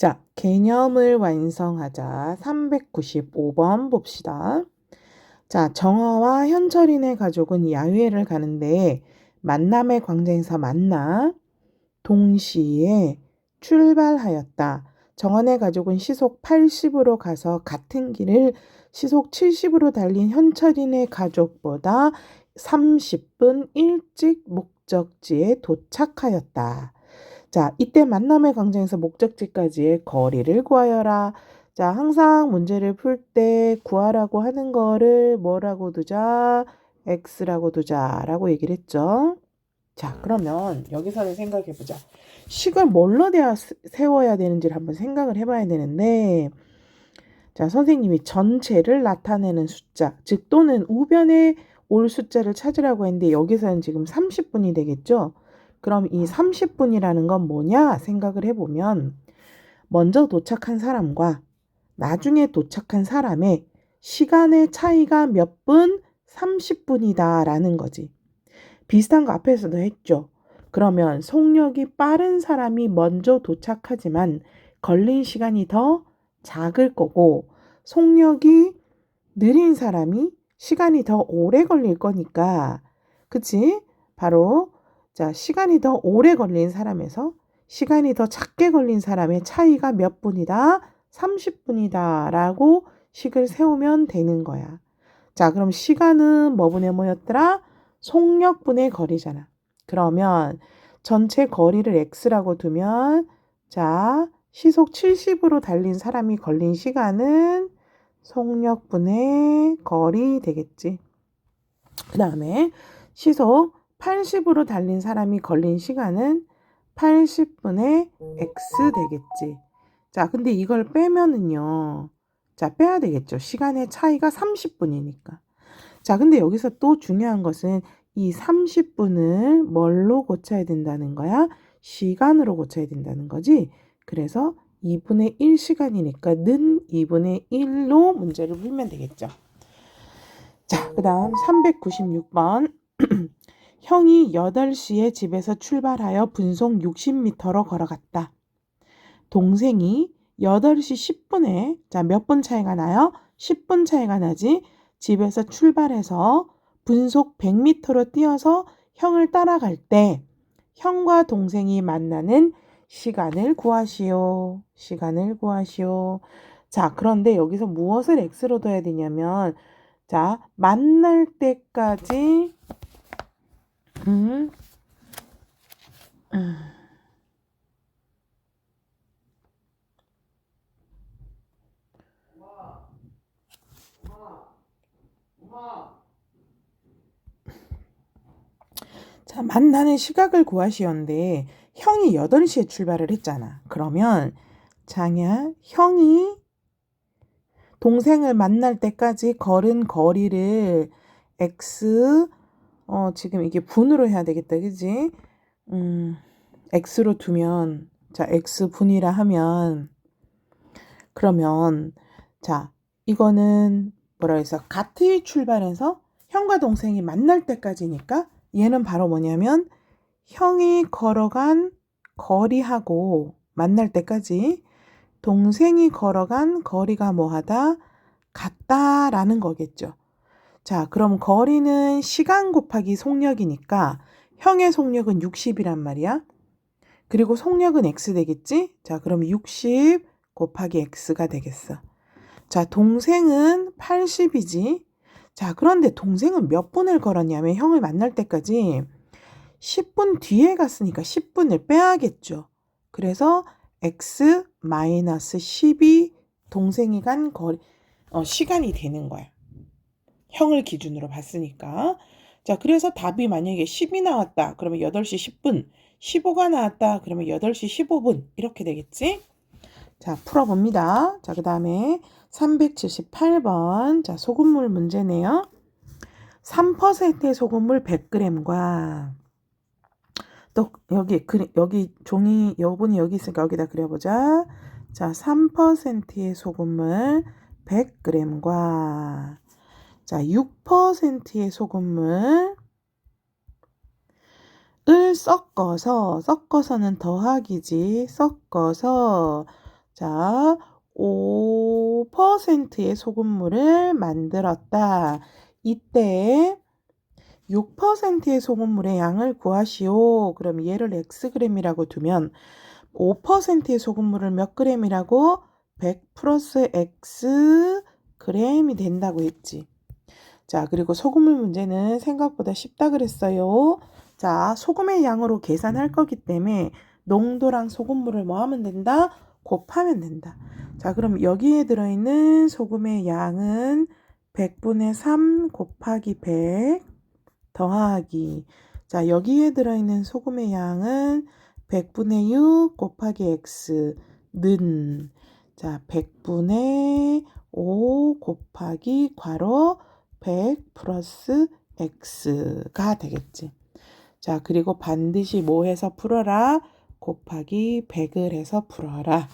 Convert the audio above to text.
자, 개념을 완성하자. 395번 봅시다. 자, 정화와 현철인의 가족은 야외를 가는데 만남의 광장에서 만나 동시에 출발하였다. 정원의 가족은 시속 80으로 가서 같은 길을 시속 70으로 달린 현철인의 가족보다 30분 일찍 목적지에 도착하였다. 자, 이때 만남의 광장에서 목적지까지의 거리를 구하여라. 자, 항상 문제를 풀 때 구하라고 하는 거를 뭐라고 두자? x라고 두자라고 얘기를 했죠. 자, 그러면 여기서는 생각해 보자. 식을 뭘로 대하 세워야 되는지를 한번 생각을 해 봐야 되는데, 자, 선생님이 전체를 나타내는 숫자, 즉 또는 우변에 올 숫자를 찾으라고 했는데 여기서는 지금 30분이 되겠죠? 그럼 이 30분이라는 건 뭐냐 생각을 해보면 먼저 도착한 사람과 나중에 도착한 사람의 시간의 차이가 몇 분? 30분이다 라는 거지. 비슷한 거 앞에서도 했죠. 그러면 속력이 빠른 사람이 먼저 도착하지만 걸린 시간이 더 작을 거고 속력이 느린 사람이 시간이 더 오래 걸릴 거니까 그치? 바로 자 시간이 더 오래 걸린 사람에서 시간이 더 작게 걸린 사람의 차이가 몇 분이다? 30분이다 라고 식을 세우면 되는 거야. 자 그럼 시간은 뭐분의 뭐였더라? 속력분의 거리잖아. 그러면 전체 거리를 x라고 두면 자 시속 70으로 달린 사람이 걸린 시간은 속력분의 거리 되겠지. 그 다음에 시속 80으로 달린 사람이 걸린 시간은 80분의 x 되겠지. 자, 근데 이걸 빼면은요. 자, 빼야 되겠죠. 시간의 차이가 30분이니까. 자, 근데 여기서 또 중요한 것은 이 30분을 뭘로 고쳐야 된다는 거야? 시간으로 고쳐야 된다는 거지. 그래서 2분의 1 시간이니까 는 2분의 1로 문제를 풀면 되겠죠. 자, 그 다음 396번. 형이 8시에 집에서 출발하여 분속 60m로 걸어갔다. 동생이 8시 10분에, 자, 몇 분 차이가 나요? 10분 차이가 나지. 집에서 출발해서 분속 100m로 뛰어서 형을 따라갈 때 형과 동생이 만나는 시간을 구하시오. 시간을 구하시오. 자, 그런데 여기서 무엇을 x로 둬야 되냐면 자, 만날 때까지 자, 만나는 시각을 구하시었는데 형이 8시에 출발을 했잖아. 그러면 장야 형이 동생을 만날 때까지 걸은 거리를 x 어 지금 이게 분으로 해야 되겠다. 그지? 음. x로 두면 자, x 분이라 하면 그러면 자, 이거는 뭐라 해서 같이 출발해서 형과 동생이 만날 때까지니까 얘는 바로 뭐냐면 형이 걸어간 거리하고 만날 때까지 동생이 걸어간 거리가 뭐하다? 같다라는 거겠죠. 자, 그럼 거리는 시간 곱하기 속력이니까 형의 속력은 60이란 말이야. 그리고 속력은 x 되겠지? 자, 그럼 60 곱하기 x가 되겠어. 자, 동생은 80이지. 자, 그런데 동생은 몇 분을 걸었냐면 형을 만날 때까지 10분 뒤에 갔으니까 10분을 빼야겠죠. 그래서 x 10이 동생이 간 거리, 어, 시간이 되는 거야. 형을 기준으로 봤으니까. 자, 그래서 답이 만약에 10이 나왔다. 그러면 8시 10분. 15가 나왔다. 그러면 8시 15분. 이렇게 되겠지? 자, 풀어봅니다. 자, 그 다음에 378번. 자, 소금물 문제네요. 3%의 소금물 100g과 또 여기 여기 종이 여분이 여기 있으니까 여기다 그려보자. 자, 3%의 소금물 100g과 자, 6%의 소금물 을 섞어서 섞어서는 더하기지 섞어서 자, 5%의 소금물을 만들었다. 이때 6%의 소금물의 양을 구하시오. 그럼 얘를 xg이라고 두면 5%의 소금물을 몇 g이라고? 100 플러스 x g이 된다고 했지. 자, 그리고 소금물 문제는 생각보다 쉽다 그랬어요. 자, 소금의 양으로 계산할 거기 때문에 농도랑 소금물을 뭐 하면 된다? 곱하면 된다. 자, 그럼 여기에 들어있는 소금의 양은 100분의 3 곱하기 100 더하기. 자, 여기에 들어있는 소금의 양은 100분의 6 곱하기 x는 자, 100분의 5 곱하기 괄호 100 플러스 x가 되겠지. 자, 그리고 반드시 뭐 해서 풀어라? 곱하기 100을 해서 풀어라.